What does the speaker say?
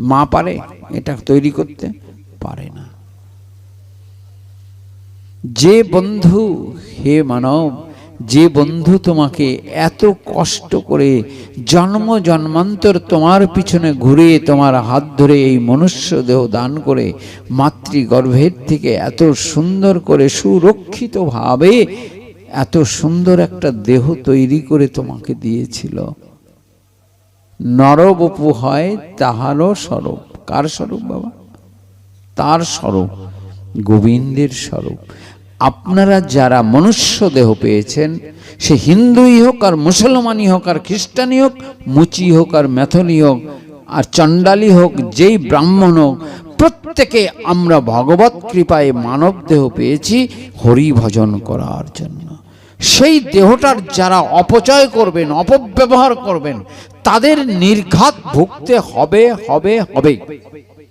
মা পারে, এটা তৈরি করতে পারে না। যে বন্ধু, হে মানব, যে বন্ধু তোমাকে এত কষ্ট করে জন্ম জন্মান্তর তোমার পিছনে ঘুরে, তোমার হাত ধরে এই মনুষ্য দেহ দান করে, মাতৃগর্ভের থেকে এত সুন্দর করে সুরক্ষিতভাবে এত সুন্দর একটা দেহ তৈরি করে তোমাকে দিয়েছিল। নরবপু হয় তাহারও স্বরূপ। কার স্বরূপ বাবা? তার স্বরূপ, গোবিন্দের স্বরূপ। আপনারা যারা মনুষ্য দেহ পেয়েছেন, সে হিন্দুই হোক আর মুসলমানই হোক আর খ্রিস্টানই হোক, মুচি হোক আর ম্যাথনি হোক আর চণ্ডালি হোক, যেই ব্রাহ্মণ হোক, প্রত্যেকে আমরা ভগবত কৃপায় মানব দেহ পেয়েছি হরি ভজন করার জন্য। সেই দেহটার যারা অপচয় করবেন, অপব্যবহার করবেন তাদের নির্ঘাত ভুগতে হবে হবে হবে।